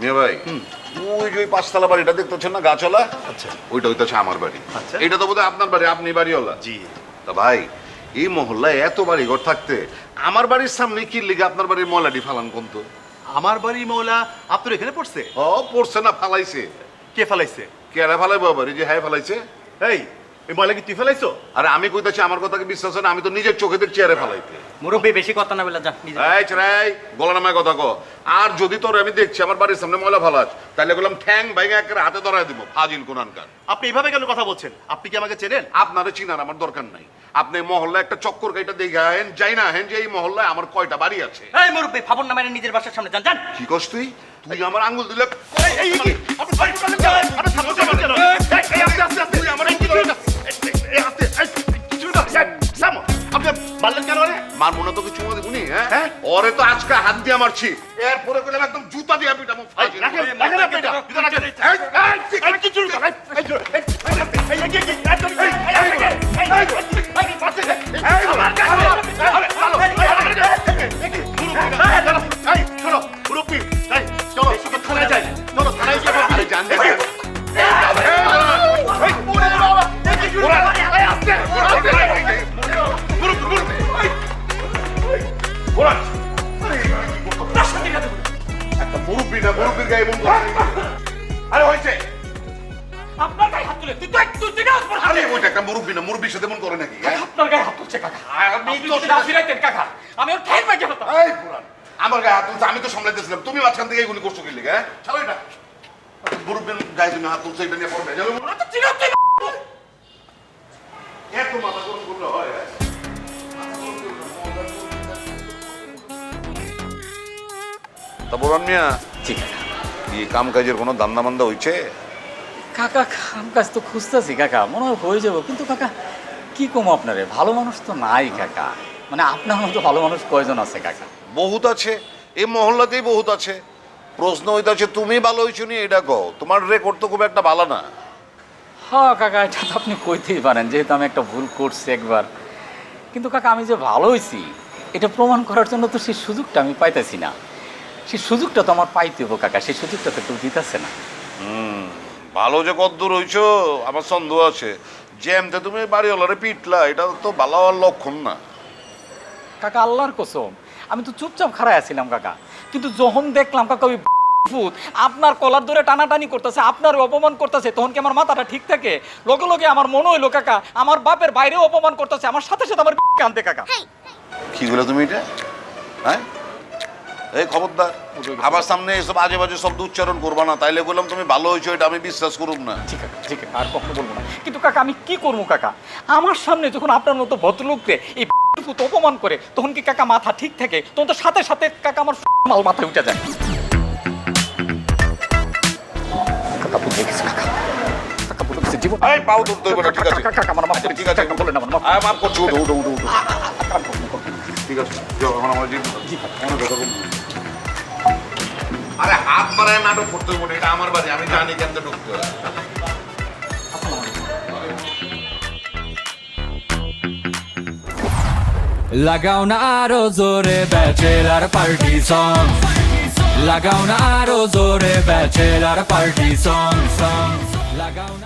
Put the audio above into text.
মিয়া ভাই ওই যে ওই পাঁচতলা বাড়িটা দেখতেছেন না গাছলা আচ্ছা। ওইটা হইতেছে আমার বাড়ি। আচ্ছা। এটা তো বোধহয় আপনার বাড়ি আপনি বাড়িওয়ালা। জি। তা ভাই এই মহল্লায় এত বাড়ি ঘর থাকতে আমার বাড়ির সামনে কি লিগে আপনার বাড়ির ময়লাটি ফালান কোন তো আমার বাড়ি মৌলা আপনার এখানে পড়ছে? ও পড়ছে না ফালাইছে। কে ফেলাইছে? কেরা ফালাই বাড়ি যে হ্যাঁ ফালাইছে? এই এই ময়লা কি তুই ফেলাইছো আরে আমি কইতাছি আমার কথাকে বিশ্বাস হয় না আমি তো নিজের চোখে দেখছি আরে ফালাইতে মুরব্বী বেশি কথা না বলে যা নিজে এই ছেড়াই গলা নামায় কথা কো আর যদি তোর আমি দেখছি আমার বাড়ির সামনে ময়লা ফালাস তাহলে বললাম ঠ্যাং ভাইঙ্গা একেবারে হাতে ধরায় দিব ফাজিল কোনানকার আপনি এইভাবে কেন কথা বলছেন আপনি কি আমাকে চেনেন আপনারে চিনার আমার দরকার নাই আপনি মহল্লায় একটা চক্কর কাইটা দেখে আহেন যাই না আহেন যে এই মহল্লায় আমার কয়টা বাড়ি আছে এই মুরব্বী ফাবন নামের নিজের বাসার সামনে যান যান কি কস তুই তুই আমার আঙ্গুল দিলে এই, এই, এই, আপনি বাড়ি ঢুকালেন কেন? আপনি সামনে যাবেন কেন? এই, এই, আস্তে, কেন না তোকে মনে তো কিছু মনে উনি হ্যাঁ হ্যাঁ? ওরে তো আজকে হাত দিয়ে মারছি এরপরে কইলাম একদম জুতা দিয়ে পিটামো এই, ফাজিল রাখে রাখে রাখে না। একদম, এই, এই, এই, এই, একটা মুরব্বি না মুরব্বির গায়ে আরে হয়েছে। আপনার গায়ে হাত তুলে তুই তো তুই তুই না। উপর আরে ওইটা একটা মুরব্বি না মুরব্বির সাথে মন করে নাকি হ্যাঁ? আপনার গায়ে হাত তুলছে কাকা। আমি তো ফিরাইতেন কাকা আমি ওর ঠ্যাং ভেঙে ফেলতাম এই পুরান আমার গায়ে হাত তুলছে আমি তো সামলাইতেছিলাম। তুমি মাঝখান থেকে এগুলি করছ কি লিগে হ্যাঁ? ছাড়ো এটা। মুরব্বির গায়ে তুমি হাত তুলছো এটা নিয়ে পড়বে। যাবে এত মাথা গরম করলে হয়? তা বলান মিয়া জি। কাকা কি কাম কাজের কোনো দান্দা মান্দা হইছে? কাকা কাম কাজ তো খুঁজতেছি কাকা মনে হয় হয়ে যাব। কিন্তু কাকা কি কম আপনারে? ভালো মানুষ তো নাই কাকা। মানে আপনার মতো ভালো মানুষ কয়জন আছে কাকা? বহুত আছে। এই মহল্লাতেই বহুত আছে। প্রশ্ন হইতাছে তুমি ভালো হইছো নি? এটা কও। তোমার রেকর্ড তো খুব একটা ভালো না। হ্যাঁ কাকা এটা তো আপনি কইতেই পারেন যেহেতু আমি একটা ভুল করছি একবার। কিন্তু কাকা আমি যে ভালো হয়েছি এটা প্রমাণ করার জন্য তো সেই সুযোগটা আমি পাইতেছি না। সেই সুযোগটা তো আমার পাইতে হব কাকা সেই সুযোগটা তো কেউ দিতেছে না। ভালো যে কদ্দূর হইছো আমার সন্দেহ আছে। জ্যামতে তুমি বাড়িওয়ালারে পিটলা এটা তো ভালো হওয়ার লক্ষণ না। কাকা আল্লাহর কসম আমি তো চুপচাপ খাড়ায় আছিলাম কাকা। কিন্তু যখন দেখলাম কাকা ওই ভূত আপনার কলার ধরে টানাটানি করতেছে আপনার অপমান করতেছে তখন কি আমার মাথাটা ঠিক থাকে? লগে লগে আমার মনে হইল কাকা আমার বাপের বাইরেও অপমান করতেছে আমার সাথে সাথে আমার কানতে কাকা। কি বলে তুমি এটা? হ্যাঁ? এই খবরদার আবার সামনে এসব আজে বাজে শব্দ উচ্চারণ করবা না। তাইলে বললাম তুমি ভালো হয়েছো এটা আমি বিশ্বাস করুম না। ঠিক আছে ঠিক আছে আর কখনো বলব না। কিন্তু কাকা আমি কি করব কাকা? আমার সামনে যখন আপনার মতো ভদ্রলোককে এই অপমান করে তখন কি কাকা মাথা ঠিক থাকে? তখন তো সাথে সাথে কাকা আমার মাল মাথায় উঠে যায়। কাকা বুঝে গেছে কাকা। কাকা বুঝে গেছে জীবন এই পাও ধরতে হইবে না, ঠিক আছে। কাকা, কাকা, আমার মাফ করে ঠিক আছে কাকা, বলেন না, আমার মাফ করছি উঠো উঠো উঠো। ঠিক আছে। যাও এখন আমার জীবন অনেক কথা বলব। আরে হাত বাড়ায় নাটক করতে হইব এটা আমার বাড়ি আমি জানি কেন ঢুকতে লাগাও না আরও জোরে ব্যাচেলার পার্টি সং লাগাও না আরও জোরে ব্যাচেলার পার্টি সং সং লাগাও না